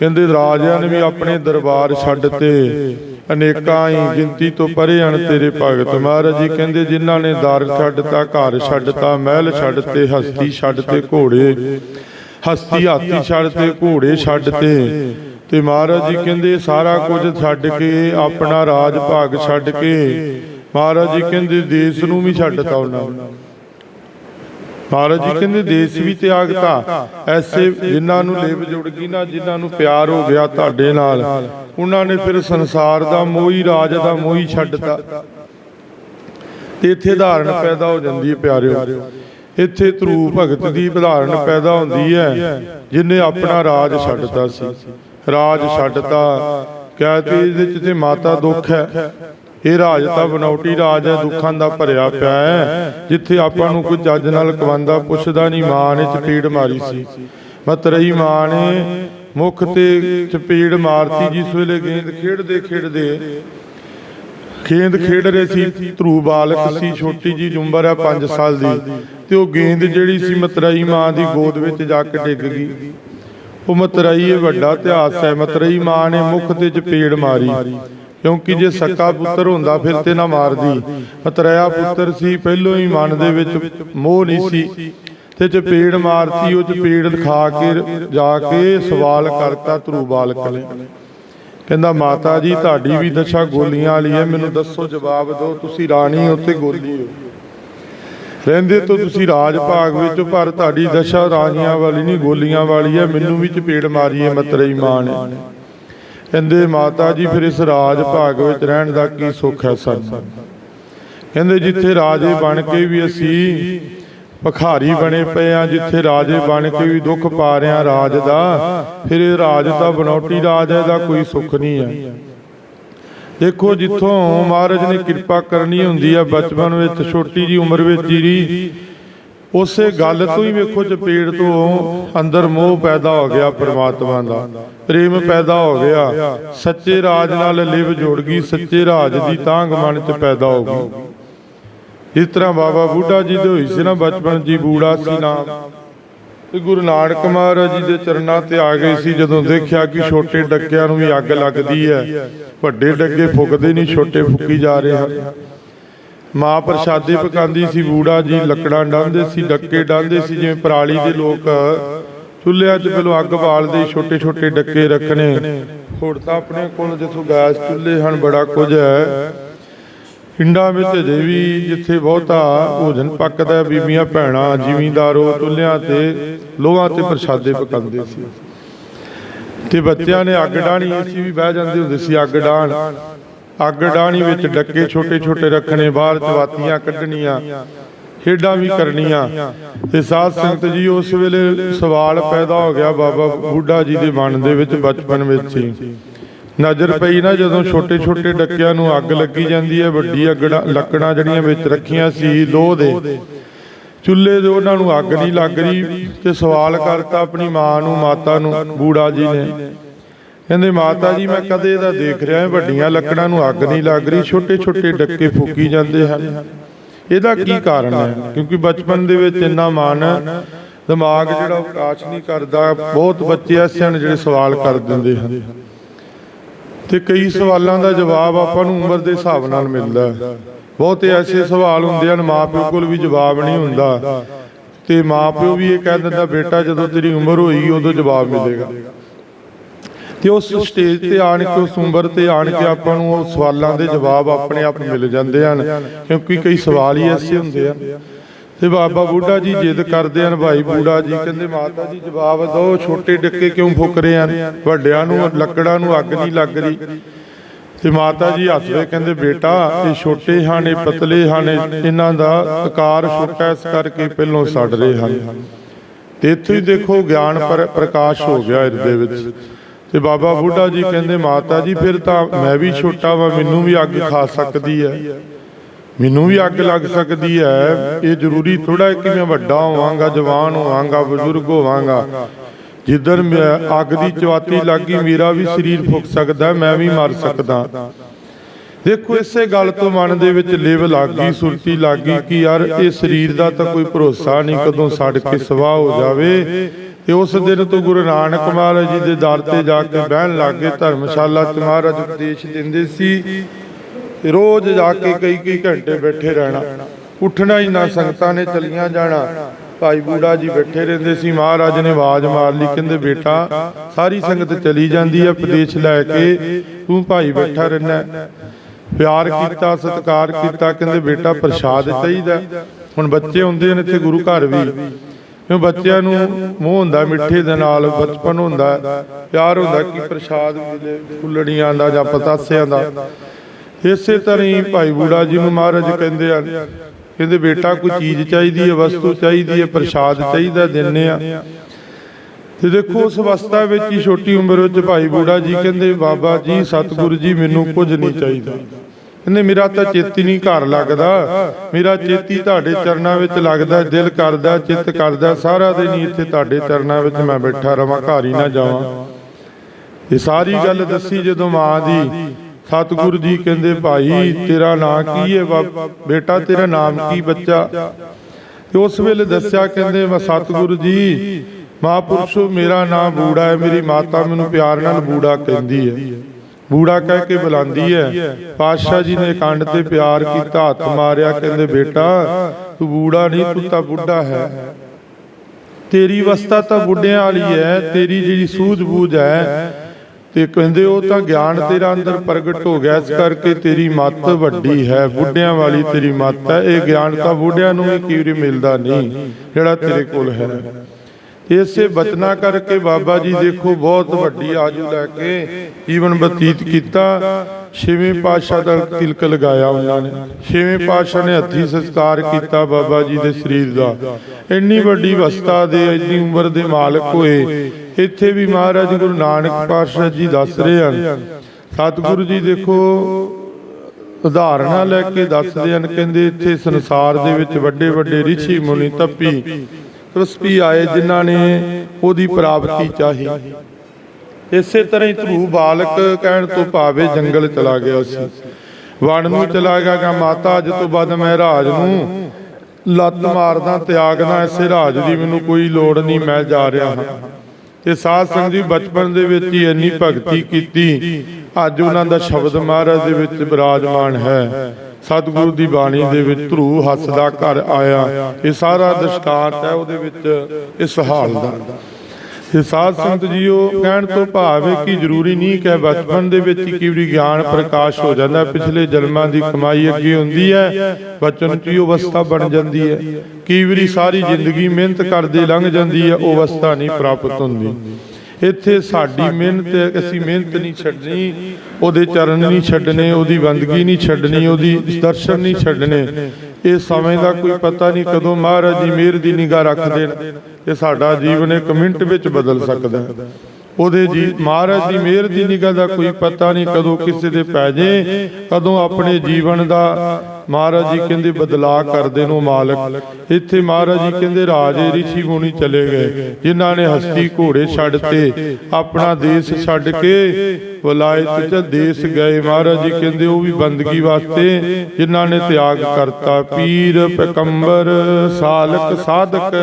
ਕਹਿੰਦੇ ਰਾਜਿਆਂ ਨੇ ਵੀ ਆਪਣੇ ਦਰਬਾਰ ਛੱਡਤੇ ਅਨੇਕਾਂ ਹੀ ਗਿਣਤੀ ਤੋਂ ਪਰੇ ਹਨ ਤੇਰੇ ਭਗਤ। ਮਹਾਰਾਜ ਜੀ ਕਹਿੰਦੇ ਜਿਨ੍ਹਾਂ ਨੇ ਦਰ ਛੱਡਤਾ ਘਰ ਛੱਡਤਾ ਮਹਿਲ ਛੱਡਤੇ ਹਸਤੀ ਛੱਡਤੇ ਘੋੜੇ। ਹਸਤੀ ਹਾਥੀ ਛੱਡਤੇ ਘੋੜੇ ਛੱਡਤੇ ਤੇ ਮਹਾਰਾਜ ਜੀ ਕਹਿੰਦੇ ਸਾਰਾ ਕੁਝ ਛੱਡ ਕੇ ਆਪਣਾ ਰਾਜ ਭਾਗ ਛੱਡ ਕੇ ਮਹਾਰਾਜ ਜੀ ਕਹਿੰਦੇ ਦੇਸ਼ ਨੂੰ ਵੀ ਛੱਡਤਾ ਉਹਨਾਂ ਨੇ ਮਹਾਰਾਜ ਜੀ ਕਹਿੰਦੇ ਦੇਸ਼ ਵੀ ਤਿਆਗਤਾ। ਐਸੇ ਜਿਨ੍ਹਾਂ ਨੂੰ ਲਿਵ ਜੁੜ ਗਈ ਨਾ ਜਿਨ੍ਹਾਂ ਨੂੰ ਪਿਆਰ ਹੋ ਗਿਆ ਤੁਹਾਡੇ ਨਾਲ ਉਹਨਾਂ ਨੇ ਫਿਰ ਸੰਸਾਰ ਦਾ ਮੋਹੀ ਰਾਜ ਦਾ ਮੋਹੀ ਛੱਡਤਾ। ਤੇ ਇੱਥੇ ਧਾਰਨ ਪੈਦਾ ਹੋ ਜਾਂਦੀ ਹੈ ਪਿਆਰਿਓ। ਇੱਥੇ ਧਰੂ ਭਗਤ ਦੀ ਉਦਾਹਰਣ ਪੈਦਾ ਹੁੰਦੀ ਹੈ ਜਿਨੇ ਆਪਣਾ ਰਾਜ ਛੱਡਤਾ ਸੀ। ਰਾਜ ਛੱਡਤਾ। ਕਹਤੇ ਇਹਦੇ ਚ ਤੇ ਮਾਤਾ ਦੁੱਖ ਹੈ। ਇਹ ਰਾਜ ਤਾਂ ਬਨੌਟੀ ਰਾਜ ਹੈ ਦੁੱਖਾਂ ਦਾ ਭਰਿਆ ਪਿਆ ਹੈ। ਜਿੱਥੇ ਆਪਾਂ ਨੂੰ ਕੋਈ ਜੱਜ ਨਾਲ ਕਵੰਦਾ, ਪੁੱਛਦਾ ਨਹੀਂ ਮਾਂ ਨੇ ਚਪੇੜ ਮਾਰੀ ਸੀ। ਮਤਰਈ ਮਾਂ ਨੇ ਮੁਖ ਤੇ ਚਪੇੜ ਮਾਰਤੀ ਜਿਸ ਵੇਲੇ ਗੇਂਦ ਖੇਡਦੇ ਖੇਡਦੇ ਗੇਂਦ ਖੇਡ ਰਹੇ ਸੀ, ਧਰੂ ਬਾਲਕ ਸੀ, ਛੋਟੀ ਜੀ ਉਮਰ ਹੈ 5 ਸਾਲ ਦੀ। ਤੇ ਉਹ ਗੇਂਦ ਜਿਹੜੀ ਸੀ ਮਤਰਾਈ ਮਾਂ ਦੀ ਗੋਦ ਵਿੱਚ ਜਾ ਕੇ ਡਿੱਗ ਗਈ। ਉਹ ਮਤਰਾਈ ਇਹ ਵੱਡਾ ਇਤਿਹਾਸ ਹੈ ਮਤਰਈ ਮਾਂ ਨੇ ਮੁਖ ਤੇ ਚਪੇੜ ਮਾਰੀ। ਕਿਉਂਕਿ ਜੇ ਸੱਕਾ ਪੁੱਤਰ ਹੁੰਦਾ, ਫਿਰ ਤੇ ਨਾ ਮਾਰਦੀ। ਮਤਰਇਆ ਪੁੱਤਰ ਸੀ, ਪਹਿਲੋਂ ਹੀ ਮਨ ਦੇ ਵਿੱਚ ਮੋਹ ਨਹੀਂ ਸੀ। ਤੇ ਚਪੇੜ ਮਾਰਤੀ, ਉਹ ਚਪੇੜ ਖਾ ਕੇ ਜਾ ਕੇ ਸਵਾਲ ਕਰਤਾ ਧਰੂ ਬਾਲਕ ਨੇ। ਕਹਿੰਦਾ, ਮਾਤਾ ਜੀ, ਤੁਹਾਡੀ ਵੀ ਦਸ਼ਾ ਗੋਲੀਆਂ ਵਾਲੀ ਹੈ, ਮੈਨੂੰ ਦੱਸੋ ਜਵਾਬ ਦਿਓ, ਤੁਸੀਂ ਰਾਣੀ ਹੋ ਗੋਲੀ ਹੋ? ਰਹਿੰਦੇ ਤੋਂ ਤੁਸੀਂ ਰਾਜ ਭਾਗ ਵਿੱਚ ਪਰ ਤੁਹਾਡੀ ਦਸ਼ਾ ਰਾਜੀਆਂ ਵਾਲੀ ਨਹੀਂ, ਗੋਲੀਆਂ ਵਾਲੀ ਹੈ, ਮੈਨੂੰ ਵੀ ਚਪੇੜ ਮਾਰੀ ਹੈ, ਮਤਰਈ ਮਾਂ ਨੇ। ਕਹਿੰਦੇ ਮਾਤਾ ਜੀ ਫਿਰ ਇਸ ਰਾਜ ਭਾਗ ਵਿੱਚ ਰਹਿਣ ਦਾ ਕੀ ਸੁੱਖ ਹੈ ਸਾਨੂੰ? ਕਹਿੰਦੇ ਜਿੱਥੇ ਰਾਜੇ ਬਣ ਕੇ ਵੀ ਅਸੀਂ ਭਖਾਰੀ ਬਣੇ ਪਏ ਆ ਜਿੱਥੇ ਰਾਜੇ ਬਣ ਕੇ ਵੀ ਦੁੱਖ ਪਾ ਰਹੇ ਆ ਰਾਜ ਦਾ ਫਿਰ ਇਹ ਰਾਜ ਤਾਂ ਬਨੌਟੀ ਰਾਜ ਹੈ ਦਾ ਕੋਈ ਸੁੱਖ ਨਹੀਂ ਹੈ। ਦੇਖੋ ਜਿੱਥੋਂ ਮਹਾਰਾਜ ਨੇ ਕਿਰਪਾ ਕਰਨੀ ਹੁੰਦੀ ਆ ਬਚਪਨ ਵਿੱਚ ਛੋਟੀ ਜੀ ਉਮਰ ਵਿੱਚ ਹੀ ਉਸੇ ਗੱਲ ਤੋਂ ਹੀ ਵੇਖੋ ਚਪੇੜ ਤੋਂ ਅੰਦਰ ਮੋਹ ਪੈਦਾ ਹੋ ਗਿਆ ਪ੍ਰਮਾਤਮਾ ਦਾ। ਪ੍ਰੇਮ ਪੈਦਾ ਹੋ ਗਿਆ। ਸੱਚੇ ਰਾਜ ਨਾਲ ਲਿਵ ਜੁੜ ਗਈ ਸੱਚੇ ਰਾਜ ਦੀ ਤਾਂਗ ਮਨ 'ਚ ਪੈਦਾ ਹੋ ਗਈ। ਇਸ ਤਰ੍ਹਾਂ ਬਾਬਾ ਬੁੱਢਾ ਜੀ ਦੇ ਹੋਈ ਸੀ ਨਾ ਬਚਪਨ ਜੀ ਬੂੜਾ ਸੀ ਨਾਮ ਤੇ ਗੁਰੂ ਨਾਨਕ ਮਹਾਰਾਜ ਜੀ ਦੇ ਚਰਨਾਂ ਤੇ ਆ ਗਏ ਸੀ ਜਦੋਂ ਦੇਖਿਆ ਕਿ ਛੋਟੇ ਡੱਕਿਆਂ ਨੂੰ ਵੀ ਅੱਗ ਲੱਗਦੀ ਹੈ ਵੱਡੇ ਡੱਕੇ ਫੁੱਕਦੇ ਨਹੀਂ ਛੋਟੇ ਫੁੱਕੀ ਜਾ ਰਹੇ ਹਨ। ਮਾਂ ਪ੍ਰਸ਼ਾਦੇ ਪਕਾਉਂਦੀ ਸੀ ਬੂੜਾ ਜੀ ਲੱਕੜਾਂ ਡਾਂਦੇ ਸੀ ਡੱਕੇ ਡਾਂਦੇ ਸੀ ਜਿਵੇਂ ਪਰਾਲੀ ਦੇ ਲੋਕ ਚੁੱਲ੍ਹਿਆਂ 'ਚ ਪਹਿਲਾਂ ਅੱਗ ਬਾਲਦੇ ਛੋਟੇ ਛੋਟੇ ਡੱਕੇ ਰੱਖਣੇ। ਹੁਣ ਤਾਂ ਆਪਣੇ ਕੋਲ ਜਿੱਥੋਂ ਗੈਸ ਚੁੱਲ੍ਹੇ ਹਨ ਬੜਾ ਕੁਝ ਹੈ। ਪਿੰਡਾਂ ਵਿੱਚ ਅਜੇ ਵੀ ਜਿੱਥੇ ਬਹੁਤਾ ਭੋਜਨ ਪੱਕਦਾ ਬੀਬੀਆਂ ਭੈਣਾਂ ਜ਼ਿਮੀਂਦਾਰੋ ਚੁੱਲ੍ਹਿਆਂ ਤੇ ਲੋਹਾਂ ਤੇ ਪ੍ਰਸ਼ਾਦੇ ਪਕਾਉਂਦੇ ਸੀ। ਤੇ ਬੱਚਿਆਂ ਨੇ ਅੱਗ ਡਾਣੀ ਅਸੀਂ ਵੀ ਬਹਿ ਜਾਂਦੇ ਹੁੰਦੇ ਸੀ ਅੱਗ ਡਾਣ ਅੱਗ ਡਾਣੀ ਵਿੱਚ ਡੱਕੇ ਛੋਟੇ ਛੋਟੇ ਰੱਖਣੇ, ਬਾਹਰ ਚਵਾਤੀਆਂ ਕੱਢਣੀਆਂ, ਖੇਡਾਂ ਵੀ ਕਰਨੀਆਂ। ਤੇ ਸਾਧ ਸੰਗਤ ਜੀ, ਉਸ ਵੇਲੇ ਸਵਾਲ ਪੈਦਾ ਹੋ ਗਿਆ ਬਾਬਾ ਬੁੱਢਾ ਜੀ ਦੇ ਮਨ ਦੇ ਵਿੱਚ, ਬਚਪਨ ਵਿੱਚ ਹੀ। ਨਜ਼ਰ ਪਈ ਨਾ ਜਦੋਂ ਛੋਟੇ ਛੋਟੇ ਡੱਕਿਆਂ ਨੂੰ ਅੱਗ ਲੱਗੀ ਜਾਂਦੀ ਹੈ, ਵੱਡੀ ਅੱਗੜਾ, ਲੱਕੜਾਂ ਜਿਹੜੀਆਂ ਵਿੱਚ ਰੱਖੀਆਂ ਸੀ, ਲੋਹ ਦੇ। ਚੁੱਲ੍ਹੇ ਦੇ ਉਹਨਾਂ ਨੂੰ ਅੱਗ ਨਹੀਂ ਲੱਗ ਰਹੀ, ਤੇ ਸਵਾਲ ਕਰਤਾ ਆਪਣੀ ਮਾਂ ਨੂੰ, ਮਾਤਾ ਨੂੰ ਬੂੜਾ ਜੀ ਨੇ। ਕਹਿੰਦੇ, ਮਾਤਾ ਜੀ, ਮੈਂ ਕਦੇ ਦਾ ਦੇਖ ਰਿਹਾ ਵੱਡੀਆਂ ਲੱਕੜਾਂ ਨੂੰ ਅੱਗ ਨਹੀਂ ਲੱਗ ਰਹੀ ਛੋਟੇ ਛੋਟੇ ਡੱਕੇ ਫੂਕੀ ਜਾਂਦੇ ਹਨ। ਇਹਦਾ ਕੀ ਕਾਰਨ ਹੈ? ਕਿਉਂਕਿ ਬਚਪਨ ਦੇ ਵਿੱਚ ਇੰਨਾ ਮਨ ਦਿਮਾਗ ਜਿਹੜਾ ਉਹ ਨਹੀਂ ਕਰਦਾ, ਬਹੁਤ ਬੱਚੇ ਐਸੇ ਹਨ ਜਿਹੜੇ ਸਵਾਲ ਕਰ ਦਿੰਦੇ ਹਨ। ਤੇ ਕਈ ਸਵਾਲਾਂ ਦਾ ਜਵਾਬ ਆਪਾਂ ਨੂੰ ਉਮਰ ਦੇ ਹਿਸਾਬ ਨਾਲ ਮਿਲਦਾ ਹੈ। ਬਹੁਤੇ ਐਸੇ ਸਵਾਲ ਹੁੰਦੇ ਹਨ, ਮਾਪਿਓ ਕੋਲ ਵੀ ਜਵਾਬ ਨਹੀਂ ਹੁੰਦਾ। ਤੇ ਮਾਪਿਓ ਵੀ ਇਹ ਕਹਿ ਦਿੰਦਾ, ਬੇਟਾ, ਜਦੋਂ ਤੇਰੀ ਉਮਰ ਹੋਈ, ਉਦੋਂ ਜਵਾਬ ਮਿਲੇਗਾ। ਤੇ ਉਸ ਸਟੇਜ ਤੇ ਆਣ ਕੇ, ਉਸ ਉਮਰ ਤੇ ਆਣ ਕੇ ਆਪਾਂ ਨੂੰ ਉਹ ਸਵਾਲਾਂ ਦੇ ਜਵਾਬ ਆਪਣੇ ਆਪ ਮਿਲ ਜਾਂਦੇ ਹਨ, ਕਿਉਂਕਿ ਕਈ ਸਵਾਲ ਹੀ ਐਸੇ ਹੁੰਦੇ ਆ। ਤੇ ਬਾਬਾ ਬੁੱਢਾ ਜੀ ਜਿੱਦ ਕਰਦੇ ਹਨ, ਭਾਈ ਬੁੱਢਾ ਜੀ ਕਹਿੰਦੇ, ਮਾਤਾ ਜੀ ਜਵਾਬ ਦਿਓ ਛੋਟੇ ਡੱਕੇ ਕਿਉਂ ਫੁੱਕ ਰਹੇ ਹਨ? ਵੱਡਿਆਂ ਨੂੰ, ਲੱਕੜਾਂ ਨੂੰ ਅੱਗ ਨਹੀਂ ਲੱਗ ਰਹੀ। ਤੇ ਮਾਤਾ ਜੀ ਹੱਸਦੇ ਕਹਿੰਦੇ, ਬੇਟਾ, ਇਹ ਛੋਟੇ ਹਨ ਪਤਲੇ ਹਨ, ਇਹਨਾਂ ਦਾ ਆਕਾਰ ਛੋਟਾ ਇਸ ਕਰਕੇ ਪਹਿਲੋਂ ਸੜ ਰਹੇ ਹਨ। ਤੇ ਇੱਥੇ ਹੀ ਦੇਖੋ, ਗਿਆਨ ਪਰ ਪ੍ਰਕਾਸ਼ ਹੋ ਗਿਆ ਹਿਰਦੇ ਵਿੱਚ। ਤੇ ਬਾਬਾ ਬੁੱਢਾ ਜੀ ਕਹਿੰਦੇ ਮਾਤਾ ਜੀ ਫਿਰ ਤਾਂ ਮੈਂ ਵੀ ਛੋਟਾ ਵਾਂ ਮੈਨੂੰ ਵੀ ਅੱਗ ਖਾ ਸਕਦੀ ਹੈ। ਮੈਨੂੰ ਵੀ ਅੱਗ ਲੱਗ ਸਕਦੀ ਹੈ। ਇਹ ਜ਼ਰੂਰੀ ਥੋੜਾ ਹੈ ਕਿ ਮੈਂ ਵੱਡਾ ਹੋਵਾਂਗਾ ਜਵਾਨ ਹੋਵਾਂਗਾ ਬਜ਼ੁਰਗ ਹੋਵਾਂਗਾ। ਜਿੱਧਰ ਮੈਂ ਅੱਗ ਦੀ ਚਵਾਤੀ ਲੱਗੀ ਮੇਰਾ ਵੀ ਸਰੀਰ ਫੁੱਕ ਸਕਦਾ ਮੈਂ ਵੀ ਮਰ ਸਕਦਾ। ਦੇਖੋ ਇਸੇ ਗੱਲ ਤੋਂ ਮਨ ਦੇ ਵਿੱਚ ਲਿਵ ਲੱਗ ਗਈ ਸੁਰਤੀ ਲੱਗ ਗਈ ਕਿ ਯਾਰ ਇਹ ਸਰੀਰ ਦਾ ਤਾਂ ਕੋਈ ਭਰੋਸਾ ਨਹੀਂ ਕਦੋਂ ਸੜ ਕੇ ਸਵਾਹ ਹੋ ਜਾਵੇ। ਤੇ ਉਸ ਦਿਨ ਤੋਂ ਗੁਰੂ ਨਾਨਕ ਮਹਾਰਾਜ ਜੀ ਦੇ ਦਰ ਤੇ ਜਾ ਕੇ ਬਹਿਣ ਲੱਗੇ, ਧਰਮਸ਼ਾਲਾ ਚ ਮਹਾਰਾਜ ਉਪਦੇਸ਼ ਦਿੰਦੇ ਸੀ ਤੇ ਰੋਜ਼ ਜਾ ਕੇ ਕਈ ਕਈ ਘੰਟੇ ਬੈਠੇ ਰਹਿਣਾ। ਉੱਠਣਾ ਹੀ ਨਾ, ਸੰਗਤਾਂ ਨੇ ਚਲੀਆਂ ਜਾਣਾ। ਭਾਈ ਬੂੜਾ ਜੀ ਬੈਠੇ ਰਹਿੰਦੇ ਸੀ, ਮਹਾਰਾਜ ਨੇ ਆਵਾਜ਼ ਮਾਰ ਲਈ, ਕਹਿੰਦੇ, ਬੇਟਾ, ਸਾਰੀ ਸੰਗਤ ਚਲੀ ਜਾਂਦੀ ਹੈ, ਉਪਦੇਸ਼ ਲੈ ਕੇ, ਤੂੰ ਭਾਈ ਬੈਠਾ ਰਹਿਣਾ ਪਿਆਰ ਕੀਤਾ, ਸਤਿਕਾਰ ਕੀਤਾ, ਕਹਿੰਦੇ, ਬੇਟਾ, ਪ੍ਰਸ਼ਾਦ ਚਾਹੀਦਾ ਹੁਣ ਬੱਚੇ ਹੁੰਦੇ ਨੇ ਇੱਥੇ ਗੁਰੂ ਘਰ ਵੀ। ਕਿਉਂ ਬੱਚਿਆਂ ਨੂੰ ਮੋਹ ਹੁੰਦਾ, ਮਿੱਠੇ ਦੇ ਨਾਲ ਬਚਪਨ ਹੁੰਦਾ, ਪਿਆਰ ਹੁੰਦਾ, ਕਿ ਪ੍ਰਸ਼ਾਦ ਮਿਲੇ ਫੁੱਲੜੀਆਂ ਦਾ ਜਾਂ ਪਤਾਸਿਆਂ ਦਾ। ਇਸੇ ਤਰ੍ਹਾਂ ਹੀ ਭਾਈ ਬੂੜਾ ਜੀ ਨੂੰ ਮਹਾਰਾਜ ਕਹਿੰਦੇ ਆ, ਕਹਿੰਦੇ ਬੇਟਾ ਕੋਈ ਚੀਜ਼ ਚਾਹੀਦੀ ਹੈ, ਵਸਤੂ ਚਾਹੀਦੀ ਹੈ, ਪ੍ਰਸ਼ਾਦ ਚਾਹੀਦਾ, ਦਿੰਨੇ ਆ। ਤੇ ਦੇਖੋ, ਉਸ ਅਵਸਥਾ ਵਿੱਚ ਹੀ ਛੋਟੀ ਉਮਰ ਵਿੱਚ ਭਾਈ ਬੂੜਾ ਜੀ ਕਹਿੰਦੇ, ਬਾਬਾ ਜੀ, ਸਤਿਗੁਰੂ ਜੀ, ਮੈਨੂੰ ਕੁਝ ਨਹੀਂ ਚਾਹੀਦਾ। ਕਹਿੰਦੇ ਮੇਰਾ ਤਾਂ ਚਿੱਤ ਨਹੀਂ ਘਰ ਲੱਗਦਾ। ਮੇਰਾ ਚਿੱਤ ਤੁਹਾਡੇ ਚਰਨਾਂ ਵਿੱਚ ਲੱਗਦਾ ਦਿਲ ਕਰਦਾ ਚਿੱਤ ਕਰਦਾ। ਸਾਰਾ ਦਿਨ ਹੀ ਇੱਥੇ ਤੁਹਾਡੇ ਚਰਨਾਂ ਵਿੱਚ ਮੈਂ ਬੈਠਾ ਰਵਾਂ ਘਰ ਹੀ ਨਾ ਜਾਵਾਂ। ਇਹ ਸਾਰੀ ਗੱਲ ਦੱਸੀ ਜਦੋਂ ਮਾਂ ਦੀ। ਸਤਿਗੁਰੂ ਜੀ ਕਹਿੰਦੇ ਭਾਈ ਤੇਰਾ ਨਾਂ ਕੀ ਹੈ ਬੇਟਾ ਤੇਰਾ ਨਾਮ ਕੀ ਬੱਚਾ? ਤੇ ਉਸ ਵੇਲੇ ਦੱਸਿਆ ਕਹਿੰਦੇ ਮੈਂ ਸਤਿਗੁਰੂ ਜੀ ਮਹਾਂਪੁਰਸ਼ੋ ਮੇਰਾ ਨਾਮ ਬੂੜਾ ਹੈ ਮੇਰੀ ਮਾਤਾ ਮੈਨੂੰ ਪਿਆਰ ਨਾਲ ਬੂੜਾ ਕਹਿੰਦੀ ਹੈ। ਬੂੜਾ ਕਹਿ ਕੇ ਬੁਲਾਉਂਦੀ ਹੈ। ਪਾਤਸ਼ਾਹ ਜੀ ਨੇ ਕੰਡ ਤੇ ਪਿਆਰ ਕੀਤਾ, ਹੱਥ ਮਾਰਿਆ, ਕਹਿੰਦੇ, ਬੇਟਾ, ਤੂੰ ਬੂੜਾ ਨਹੀਂ, ਤੂੰ ਤਾਂ ਬੁੱਢਾ ਹੈ। ਤੇਰੀ ਅਵਸਥਾ ਤਾਂ ਬੁੱਢਿਆਂ ਵਾਲੀ ਹੈ, ਤੇਰੀ ਜਿਹੜੀ ਸੂਝ-ਬੂਝ ਹੈ, ਤੇ ਕਹਿੰਦੇ, ਉਹ ਤਾਂ ਗਿਆਨ ਤੇਰਾ ਅੰਦਰ ਪ੍ਰਗਟ ਹੋ ਗਿਆ, ਇਸ ਕਰਕੇ ਤੇਰੀ ਮੱਤ ਵੱਡੀ ਹੈ, ਬੁੱਢਿਆਂ ਵਾਲੀ ਤੇਰੀ ਮੱਤ ਹੈ। ਇਹ ਗਿਆਨ ਤਾਂ ਬੁੱਢਿਆਂ ਨੂੰ ਵੀ ਕੀਵਰੀ ਮਿਲਦਾ ਨਹੀਂ, ਜਿਹੜਾ ਤੇਰੇ ਕੋਲ ਹੈ। ਇਸੇ ਬਚਨਾ ਕਰਕੇ ਬਾਬਾ ਜੀ ਦੇਖੋ ਬਹੁਤ ਵੱਡੀ ਆਜੂ ਲੈ ਕੇ ਜੀਵਨ ਬਤੀਤ ਕੀਤਾ। ਛੇਵੇਂ ਪਾਤਸ਼ਾਹ ਦਾ ਤਿਲਕ ਲਗਾਇਆ ਉਹਨਾਂ ਨੇ। ਛੇਵੇਂ ਪਾਤਸ਼ਾਹ ਨੇ ਹੱਥੀ ਸੰਸਕਾਰ ਕੀਤਾ ਬਾਬਾ ਜੀ ਦੇ ਸਰੀਰ ਦਾ। ਇੰਨੀ ਵੱਡੀ ਅਵਸਥਾ ਦੇ ਇੰਨੀ ਉਮਰ ਦੇ ਮਾਲਕ ਹੋਏ। ਇੱਥੇ ਵੀ ਮਹਾਰਾਜ ਗੁਰੂ ਨਾਨਕ ਪਾਤਸ਼ਾਹ ਜੀ ਦੱਸ ਰਹੇ ਹਨ। ਸਤਿਗੁਰੂ ਜੀ ਦੇਖੋ, ਉਦਾਹਰਨਾਂ ਲੈ ਕੇ ਦੱਸਦੇ ਹਨ, ਕਹਿੰਦੇ ਇੱਥੇ ਸੰਸਾਰ ਦੇ ਵਿੱਚ ਵੱਡੇ ਵੱਡੇ ਰਿਸ਼ੀ ਮੁਨੀ ਤਪੀ ਤਪਸਵੀ ਆਏ ਜਿਨ੍ਹਾਂ ਨੇ ਉਹਦੀ ਪ੍ਰਾਪਤੀ ਚਾਹੀ। ਇਸੇ ਤਰ੍ਹਾਂ ਹੀ ਧਰੂ ਬਾਲਕ ਕਹਿਣ ਤੋਂ ਭਾਵੇਂ ਜੰਗਲ ਚਲਾ ਗਿਆ ਸੀ। ਵਣ ਨੂੰ ਚਲਾ ਗਿਆ ਕਿ ਮਾਤਾ, ਅੱਜ ਤੋਂ ਬਾਅਦ ਮੈਂ ਰਾਜ ਨੂੰ ਲੱਤ ਮਾਰਦਾ ਤਿਆਗਦਾ ਇਸੇ ਰਾਜ ਦੀ ਮੈਨੂੰ ਕੋਈ ਲੋੜ ਨਹੀਂ, ਮੈਂ ਜਾ ਰਿਹਾ ਹਾਂ। ਤੇ ਸਾਧ ਸੰਗਤ ਜੀ ਬਚਪਨ ਦੇ ਵਿੱਚ ਹੀ ਇੰਨੀ ਭਗਤੀ ਕੀਤੀ। ਅੱਜ ਉਹਨਾਂ ਦਾ ਸ਼ਬਦ ਮਹਾਰਾਜ ਦੇ ਵਿੱਚ ਬਿਰਾਜਮਾਨ ਹੈ। ਸਤਿਗੁਰੂ ਦੀ ਬਾਣੀ ਦੇ ਵਿੱਚ ਧਰੂ ਹੱਸਦਾ ਘਰ ਆਇਆ। ਇਹ ਸਾਰਾ ਦ੍ਰਿਸ਼ਟਾਂਤ ਹੈ ਉਹਦੇ ਵਿੱਚ ਇਸ ਹਾਲ ਦਾ। ਇਹ ਸਾਧ ਸੰਗਤ ਜੀਓ, ਕਹਿਣ ਤੋਂ ਭਾਵ ਹੈ ਕਿ ਜ਼ਰੂਰੀ ਨਹੀਂ ਕਿ ਬਚਪਨ ਦੇ ਵਿੱਚ ਹੀ ਕਿਵਰੀ ਗਿਆਨ ਪ੍ਰਕਾਸ਼ ਹੋ ਜਾਂਦਾ। ਪਿਛਲੇ ਜਨਮਾਂ ਦੀ ਕਮਾਈ ਅੱਗੇ ਹੁੰਦੀ ਹੈ, ਬਚਨ ਚ ਅਵਸਥਾ ਬਣ ਜਾਂਦੀ ਹੈ। ਕਈ ਵਾਰੀ ਸਾਰੀ ਜ਼ਿੰਦਗੀ ਮਿਹਨਤ ਕਰਦੇ ਲੰਘ ਜਾਂਦੀ ਹੈ, ਉਹ ਅਵਸਥਾ ਨਹੀਂ ਪ੍ਰਾਪਤ ਹੁੰਦੀ। ਇੱਥੇ ਸਾਡੀ ਮਿਹਨਤ, ਅਸੀਂ ਮਿਹਨਤ ਨਹੀਂ ਛੱਡਣੀ। ਉਹਦੇ ਚਰਨ ਨਹੀਂ ਛੱਡਣੇ, ਉਹਦੀ ਬੰਦਗੀ ਨਹੀਂ ਛੱਡਣੀ, ਉਹਦੀ ਦਰਸ਼ਨ ਨਹੀਂ ਛੱਡਣੇ। ਇਹ ਸਮੇਂ ਦਾ ਕੋਈ ਪਤਾ ਨਹੀਂ ਕਦੋਂ ਮਹਾਰਾਜ ਜੀ ਮਿਹਰ ਦੀ ਨਿਗਾਹ ਰੱਖ ਦੇਣ। ਤੇ ਸਾਡਾ ਜੀਵਨ ਇੱਕ ਮਿੰਟ ਵਿੱਚ ਬਦਲ ਸਕਦਾ ਹੈ। ਉਹਦੇ ਜੀ ਮਹਾਰਾਜ ਦੀ ਮਿਹਰ ਦੀ ਨਿਗਾਹ ਦਾ ਕੋਈ ਪਤਾ ਨਹੀਂ ਕਦੋਂ ਕਿਸੇ ਦੇ ਪੈ ਜੇ ਕਦੋਂ ਆਪਣੇ ਜੀਵਨ ਦਾ ਮਹਾਰਾਜ ਜੀ ਕਹਿੰਦੇ ਬਦਲਾਅ ਕਰਦੇ ਨੂੰ ਮਾਲਕ। ਇੱਥੇ ਮਹਾਰਾਜ ਜੀ ਕਹਿੰਦੇ ਰਾਜੇ ઋષਿ ਮੁਨੀ ਚਲੇ ਗਏ। ਜਿਨ੍ਹਾਂ ਨੇ ਹਸਤੀ ਘੋੜੇ ਛੱਡਤੇ ਆਪਣਾ ਦੇਸ਼ ਛੱਡ ਕੇ ਵਲਾਇਤ ਚ ਦੇਸ਼ ਗਏ। ਮਹਾਰਾਜ ਜੀ ਕਹਿੰਦੇ ਉਹ ਵੀ ਬੰਦਗੀ ਵਾਸਤੇ ਜਿਨ੍ਹਾਂ ਨੇ ਤਿਆਗ ਕਰਤਾ। ਪੀਰ ਪੈਗੰਬਰ ਸਾਲਕ ਸਾਧਕ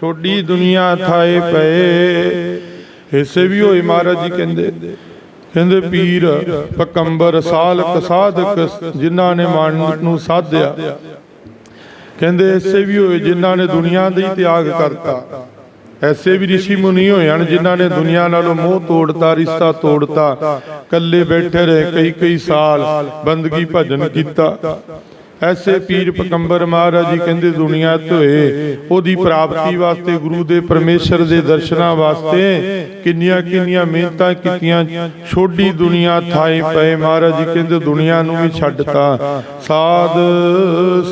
ਛੋਡੀ ਦੁਨੀਆ ਥਾਏ ਪਏ ਹਿੱਸੇ ਵੀ ਹੋਏ ਮਹਾਰਾਜ ਜੀ ਕਹਿੰਦੇ। ਕਹਿੰਦੇ ਪੀਰ, ਪਕੰਬਰ, ਸਾਲਕ, ਸਾਧਕ, ਜਿਨ੍ਹਾਂ ਨੇ ਮਨ ਨੂੰ ਸਾਧਿਆ। ਕਹਿੰਦੇ ਐਸੇ ਵੀ ਹੋਏ ਜਿਨ੍ਹਾਂ ਨੇ ਦੁਨੀਆ ਦਾ ਹੀ ਤਿਆਗ ਕਰਤਾ। ਐਸੇ ਵੀ ઋષਿ ਮੁਨੀ ਹੋਏ ਹਨ ਜਿਨ੍ਹਾਂ ਨੇ ਦੁਨੀਆ ਨਾਲੋਂ ਮੋਹ ਤੋੜਤਾ, ਰਿਸ਼ਤਾ ਤੋੜਤਾ। ਇਕੱਲੇ ਬੈਠੇ ਰਹੇ ਕਈ ਕਈ ਸਾਲ, ਬੰਦਗੀ ਭਜਨ ਕੀਤਾ। ਐਸੇ ਪੀਰ ਪਕੰਬਰ ਮਹਾਰਾਜ ਜੀ ਕਹਿੰਦੇ ਦੁਨੀਆ ਹੋਏ ਉਹਦੀ ਪ੍ਰਾਪਤੀ ਵਾਸਤੇ ਗੁਰੂ ਦੇ ਪਰਮੇਸ਼ਰ ਦੇ ਦਰਸ਼ਨਾਂ ਵਾਸਤੇ ਕਿੰਨੀਆਂ ਕਿੰਨੀਆਂ ਮਿਹਨਤਾਂ ਕੀਤੀਆਂ ਛੋਡੀ ਦੁਨੀਆ ਥਾਈ ਪਏ। ਮਹਾਰਾਜ ਜੀ ਕਹਿੰਦੇ ਦੁਨੀਆ ਨੂੰ ਵੀ ਛੱਡਤਾ। ਸਾਧ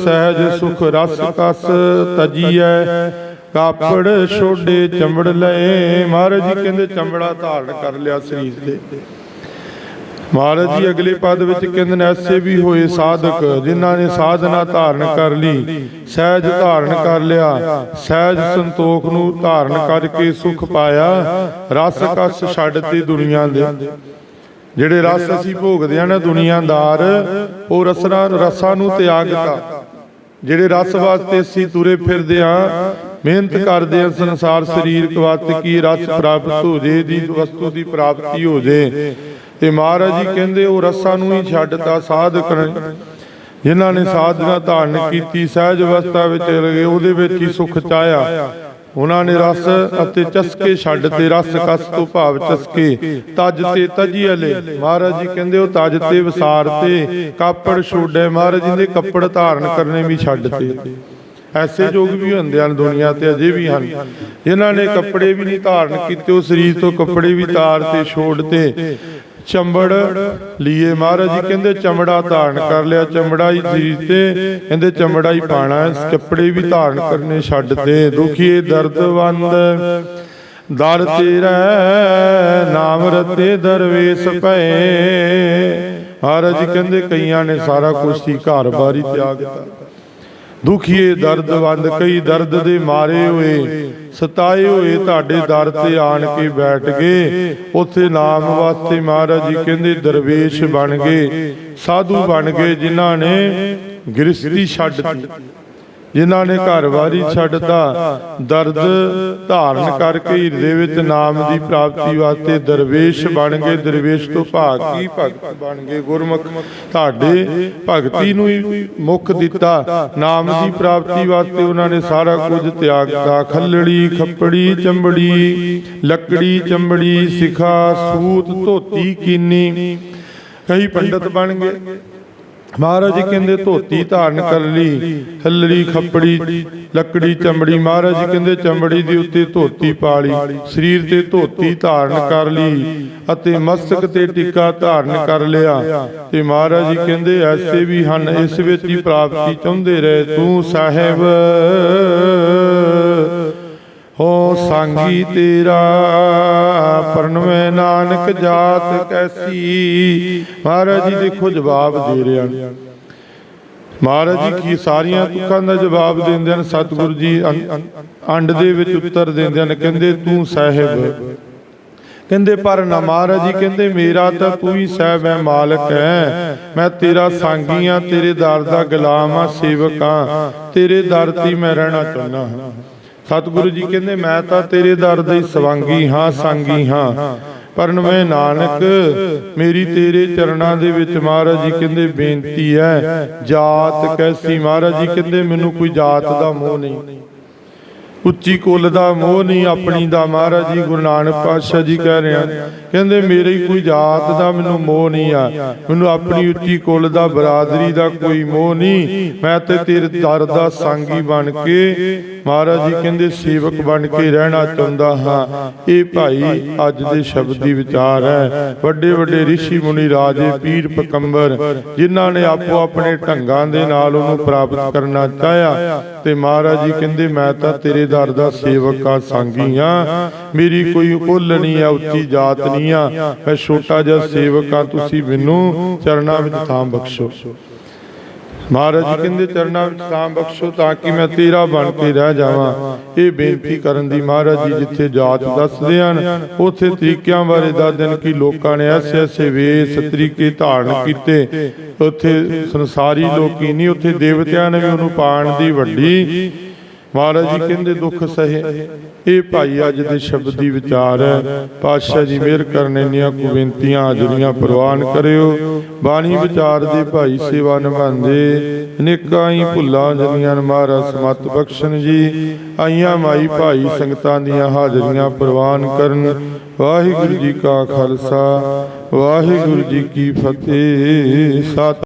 ਸਹਿਜ ਸੁਖ ਰਸ ਕਸ ਤਜੀਐ। ਕਾਪੜ ਛੋਡੇ ਚਮੜ ਲਏ। ਮਹਾਰਾਜ ਜੀ ਕਹਿੰਦੇ ਚਮੜਾ ਧਾਰਨ ਕਰ ਲਿਆ ਸਰੀਰ ਤੇ। ਮਹਾਰਾਜ ਜੀ, ਅਗਲੇ ਪਦ ਵਿੱਚ ਕਹਿੰਦੇ ਨੇ ਐਸੇ ਵੀ ਹੋਏ ਸਾਧਕ, ਜਿਨ੍ਹਾਂ ਨੇ ਸਾਧਨਾ ਧਾਰਨ ਕਰ ਲਈ, ਸਹਿਜ ਧਾਰਨ ਕਰ ਲਿਆ, ਸਹਿਜ ਸੰਤੋਖ ਨੂੰ ਧਾਰਨ ਕਰਕੇ ਸੁਖ ਪਾਇਆ, ਰਸ ਕਸ ਛੱਡ ਤੇ ਦੁਨੀਆ ਦੇ। ਜਿਹੜੇ ਰਸ ਅਸੀਂ ਭੋਗਦੇ ਆ ਨਾ, ਦੁਨੀਆਦਾਰ, ਉਹ ਰਸਨਾ, ਰਸਾਂ ਨੂੰ ਤਿਆਗਤਾ ਜਿਹੜੇ ਰਸ ਵਾਸਤੇ ਅਸੀਂ ਤੁਰੇ ਫਿਰਦੇ ਆ ਮਿਹਨਤ ਕਰਦੇ ਆ ਸੰਸਾਰ ਸਰੀਰਕ ਵਾਸਤੇ ਕੀ ਰਸ ਪ੍ਰਾਪਤ ਹੋ ਜੇ, ਦੀ ਵਸਤੂ ਦੀ ਪ੍ਰਾਪਤੀ ਹੋ ਜੇ ਤੇ ਮਹਾਰਾਜ ਜੀ ਕਹਿੰਦੇ, ਉਹ ਰਸਾਂ ਨੂੰ ਹੀ ਛੱਡਤਾ ਸਾਧਕ ਨੇ। ਜਿਨ੍ਹਾਂ ਨੇ ਸਾਧਨਾ ਧਾਰਨ ਕੀਤੀ, ਸਹਿਜ ਅਵਸਥਾ ਵਿੱਚ ਲਗੇ ਉਹਦੇ ਵਿੱਚ ਹੀ ਸੁਖ ਚਾਇਆ ਉਹਨਾਂ ਨੇ ਰਸ ਅਤੇ ਚਸਕੇ ਛੱਡ ਤੇ ਰਸ ਕਸ ਤੋਂ ਭਾਵ ਚਸਕੇ। ਤਜ ਤੇ ਤਜੀਲੇ ਮਹਾਰਾਜ ਜੀ ਕਹਿੰਦੇ, ਉਹ ਤਜ ਤੇ ਵਿਸਾਰ ਤੇ ਕਾਪੜ ਛੋੜੇ ਮਹਾਰਾਜ ਜੀ ਦੇ ਕੱਪੜ ਧਾਰਨ ਕਰਨੇ ਵੀ ਛੱਡ ਤੇ। ਐਸੇ ਯੋਗ ਵੀ ਹੁੰਦੇ ਹਨ ਦੁਨੀਆ ਤੇ, ਅਜੇ ਵੀ ਹਨ। ਜਿਨ੍ਹਾਂ ਨੇ ਕੱਪੜੇ ਵੀ ਨਹੀਂ ਧਾਰਨ ਕੀਤੇ, ਉਹ ਸਰੀਰ ਤੋਂ ਕੱਪੜੇ ਵੀ ਤਾਰ ਤੇ ਛੋੜ ਤੇ ਚੰਬੜ ਲੀਏ ਮਹਾਰਾਜ ਜੀ ਕਹਿੰਦੇ ਚਮੜਾ ਧਾਰਨ ਕਰ ਲਿਆ ਚਮੜਾ ਹੀ ਸਰੀਰ ਤੇ। ਕਹਿੰਦੇ ਚਮੜਾ ਹੀ ਪਾਣਾ ਹੈ ਕੱਪੜੇ ਵੀ ਧਾਰਨ ਕਰਨੇ ਛੱਡ ਤੇ ਦੁਖੀਏ ਦਰਦਵੰਦ ਦਰ ਤੇਰਾ ਨਾਮ ਰਤੇ ਦਰਵੇਸ਼ ਭਏ। ਮਹਾਰਾਜ ਜੀ ਕਹਿੰਦੇ ਕਈਆਂ ਨੇ ਸਾਰਾ ਕੁਝ ਹੀ ਘਰ-ਬਾਰੀ ਤਿਆਗਤਾ ਦੁਖੀਏ ਦਰਦਵੰਦ ਕਈ ਦਰਦ ਦੇ ਮਾਰੇ ਹੋਏ। ਸਤਾਏ ਹੋਏ ਤੁਹਾਡੇ ਦਰ ਤੇ ਆਣ ਕੇ ਬੈਠ ਗਏ। ਉੱਥੇ ਨਾਮ ਵਾਸਤੇ ਮਹਾਰਾਜ ਜੀ ਕਹਿੰਦੇ ਦਰਵੇਸ਼ ਬਣ ਗਏ। ਸਾਧੂ ਬਣ ਗਏ ਜਿਨ੍ਹਾਂ ਨੇ ਗ੍ਰਸਤੀ ਛੱਡਤੀ ਜਿਨ੍ਹਾਂ ਨੇ ਘਰ-ਬਾਰੀ ਛੱਡਤਾ, ਦਰਦ ਧਾਰਨ ਕਰਕੇ ਹਿਰਦੇ ਵਿੱਚ ਨਾਮ ਦੀ ਪ੍ਰਾਪਤੀ ਵਾਸਤੇ ਦਰਵੇਸ਼ ਬਣ ਗਏ। ਦਰਵੇਸ਼ ਤੋਂ ਭਾਗ ਕੀ ਭਗਤ ਬਣ ਗਏ? ਗੁਰਮੁਖ, ਤੁਹਾਡੇ ਭਗਤੀ ਨੂੰ ਹੀ ਮੁੱਖ ਦਿੱਤਾ। ਨਾਮ ਦੀ ਪ੍ਰਾਪਤੀ ਵਾਸਤੇ ਉਹਨਾਂ ਨੇ ਸਾਰਾ ਕੁਝ ਤਿਆਗਤਾ ਖੱਲੜੀ, ਖੱਪੜੀ, ਚੰਬੜੀ, ਲੱਕੜੀ, ਚੰਬੜੀ, ਸਿਖਾ, ਸੂਤ, ਧੋਤੀ, ਕੀਨੀ। ਕਈ ਪੰਡਤ ਬਣ ਗਏ। ਮਹਾਰਾਜ ਜੀ ਕਹਿੰਦੇ ਧੋਤੀ ਧਾਰਨ ਕਰ ਲਈ ਹੱਲੜੀ ਖੱਪੜੀ ਲੱਕੜੀ ਚਮੜੀ। ਮਹਾਰਾਜ ਜੀ ਕਹਿੰਦੇ ਚਮੜੀ ਦੇ ਉੱਤੇ ਧੋਤੀ ਪਾ ਲਈ ਸਰੀਰ ਤੇ ਧੋਤੀ ਧਾਰਨ ਕਰ ਲਈ ਅਤੇ ਮਸਤਕ ਤੇ ਟਿੱਕਾ ਧਾਰਨ ਕਰ ਲਿਆ। ਤੇ ਮਹਾਰਾਜ ਜੀ ਕਹਿੰਦੇ ਐਸੇ ਵੀ ਹਨ ਇਸ ਵਿੱਚ ਹੀ ਪ੍ਰਾਪਤੀ ਚਾਹੁੰਦੇ ਰਹੇ ਤੂੰ ਸਾਹਿਬ। ਹੋ ਸੰਗੀ ਤੇਰਾ, ਪਰਨਵੇਂ ਨਾਨਕ ਜਾਤ ਕੈਸੀ? ਮਹਾਰਾਜ ਜੀ ਦੇਖੋ ਜਵਾਬ ਦੇ ਰਹੇ ਹਨ। ਮਹਾਰਾਜ ਜੀ ਕੀ ਸਾਰੀਆਂ ਤੁਕਾਂ ਦਾ ਜਵਾਬ ਦਿੰਦੇ ਹਨ? ਸਤਿਗੁਰੂ ਜੀ ਅੰਡ ਦੇ ਵਿੱਚ ਉੱਤਰ ਦਿੰਦੇ ਹਨ, ਕਹਿੰਦੇ ਤੂੰ ਸਾਹਿਬ। ਕਹਿੰਦੇ, ਪਰ ਨਾ ਮਹਾਰਾਜ ਜੀ ਕਹਿੰਦੇ, ਮੇਰਾ ਤਾਂ ਤੂੰ ਹੀ ਸਾਹਿਬ ਹੈ, ਮਾਲਕ ਹੈ। ਮੈਂ ਤੇਰਾ ਸਾਂਗੀ ਆ ਤੇਰੇ ਦਰ ਦਾ ਗੁਲਾਮ ਆ ਸੇਵਕ ਆ ਤੇਰੇ ਦਰ ਤੇ ਮੈਂ ਰਹਿਣਾ ਚਾਹੁੰਦਾ ਹਾਂ। ਸਤਿਗੁਰੂ ਜੀ ਕਹਿੰਦੇ, ਮੈਂ ਤਾਂ ਤੇਰੇ ਦਰ ਦੇ ਸਵਾਂਗੀ ਹਾਂ, ਸੰਗੀ ਹਾਂ। ਪਰਨਵੇਂ ਨਾਨਕ, ਮੇਰੀ ਤੇਰੇ ਚਰਨਾਂ ਦੇ ਵਿੱਚ ਮਹਾਰਾਜ ਜੀ ਕਹਿੰਦੇ, ਬੇਨਤੀ ਹੈ, ਜਾਤ ਕੈਸੀ? ਮਹਾਰਾਜ ਜੀ ਕਹਿੰਦੇ, ਮੈਨੂੰ ਕੋਈ ਜਾਤ ਦਾ ਮੋਹ ਨਹੀਂ। ਉੱਚੀ ਕੁੱਲ ਦਾ ਮੋਹ ਨਹੀਂ, ਆਪਣੀ ਦਾ ਮਹਾਰਾਜ ਜੀ, ਗੁਰੂ ਨਾਨਕ ਪਾਤਸ਼ਾਹ ਜੀ ਕਹਿ ਰਹੇ ਹਨ। ਕਹਿੰਦੇ, ਮੇਰੀ ਕੋਈ ਜਾਤ ਦਾ ਮੈਨੂੰ ਮੋਹ ਨਹੀਂ ਆ। ਮੈਨੂੰ ਆਪਣੀ ਉੱਚੀ ਕੁੱਲ ਦਾ, ਬਰਾਦਰੀ ਦਾ ਕੋਈ ਮੋਹ ਨਹੀਂ। ਮੈਂ ਤੇ ਤੇਰੇ ਦਰ ਦਾ ਸੰਗੀ ਬਣ ਕੇ, ਮਹਾਰਾਜ ਜੀ ਕਹਿੰਦੇ, ਸੇਵਕ ਬਣ ਕੇ ਰਹਿਣਾ ਚਾਹੁੰਦਾ ਹਾਂ। ਇਹ ਭਾਈ ਅੱਜ ਦੇ ਸ਼ਬਦ ਦੀ ਵਿਚਾਰ ਹੈ। ਵੱਡੇ ਵੱਡੇ ઋષਿ ਮੁਨੀ ਰਾਜੇ, ਪੀਰ ਪਕੰਬਰ, ਜਿਨ੍ਹਾਂ ਨੇ ਆਪੋ ਆਪਣੇ ਢੰਗਾਂ ਦੇ ਨਾਲ ਉਹਨੂੰ ਪ੍ਰਾਪਤ ਕਰਨਾ ਚਾਹਿਆ। ਤੇ ਮਹਾਰਾਜ ਜੀ ਕਹਿੰਦੇ, ਮੈਂ ਤਾਂ ਤੇਰੇ ਦਰ ਦਾ ਸੇਵਕ ਆ ਮੇਰੀ ਕੋਈ ਕੁੱਲ ਨਹੀਂ ਆ, ਉੱਚੀ ਜਾਤ ਨਹੀਂ ਆ। ਮੈਂ ਛੋਟਾ ਜਿਹਾ ਸੇਵਕ ਤੁਸੀਂ ਮੈਨੂੰ ਚਰਨਾਂ ਵਿੱਚ ਥਾਂ ਬਖਸ਼ੋ। ਮਹਾਰਾਜ ਜੀ ਕਹਿੰਦੇ, ਚਰਨਾਂ ਵਿੱਚ ਥਾਂ ਬਖਸ਼ੋ ਤਾਂ ਕਿ ਮੈਂ ਤੇਰਾ ਬਣ ਕੇ ਰਹਿ ਜਾਵਾਂ। ਇਹ ਬੇਨਤੀ ਕਰਨ ਦੀ ਮਹਾਰਾਜ ਜੀ ਜਿੱਥੇ ਜਾਤ ਦੱਸਦੇ ਹਨ, ਉਥੇ ਤਰੀਕਿਆਂ ਬਾਰੇ ਦੱਸਦੇ ਹਨ ਕਿ ਲੋਕਾਂ ਨੇ ਐਸੇ ਐਸੇ ਵੇਸ ਤਰੀਕੇ ਧਾਰਨ ਕੀਤੇ। ਉਥੇ ਸੰਸਾਰੀ ਲੋਕੀ ਨਹੀਂ, ਉਥੇ ਦੇਵਤਿਆਂ ਨੇ ਵੀ ਉਹਨੂੰ ਪਾਣ ਦੀ ਵੱਡੀ ਮਹਾਰਾਜ ਜੀ ਕਹਿੰਦੇ ਦੁੱਖ ਸਹੇ। ਇਹ ਭਾਈ ਅੱਜ ਦੇ ਸ਼ਬਦ ਵਿਚਾਰ ਹੈ। ਪਾਤਸ਼ਾਹ ਜੀ ਮਿਹਰ ਕਰਨ ਇੰਨੀਆਂ ਕੁ ਬੇਨਤੀਆਂ ਹਾਜ਼ਰੀਆਂ ਪ੍ਰਵਾਨ ਕਰਿਓ। ਬਾਣੀ ਵਿਚਾਰ ਦੇ ਭਾਈ ਸੇਵਾ ਨਿਭਾਉਂਦੇ। ਅਨੇਕਾਂ ਹੀ ਭੁੱਲਾਂ ਜਨੀਆਂ ਮਹਾਰਾਜ ਸਮਤ ਬਖਸ਼ਣ ਜੀ। ਆਈਆਂ ਮਾਈ ਭਾਈ ਸੰਗਤਾਂ ਦੀਆਂ ਹਾਜ਼ਰੀਆਂ ਪ੍ਰਵਾਨ ਕਰਨ। ਵਾਹਿਗੁਰੂ ਜੀ ਕਾ ਖਾਲਸਾ। ਵਾਹਿਗੁਰੂ ਜੀ ਕੀ ਫਤਿਹ। ਸਤਿ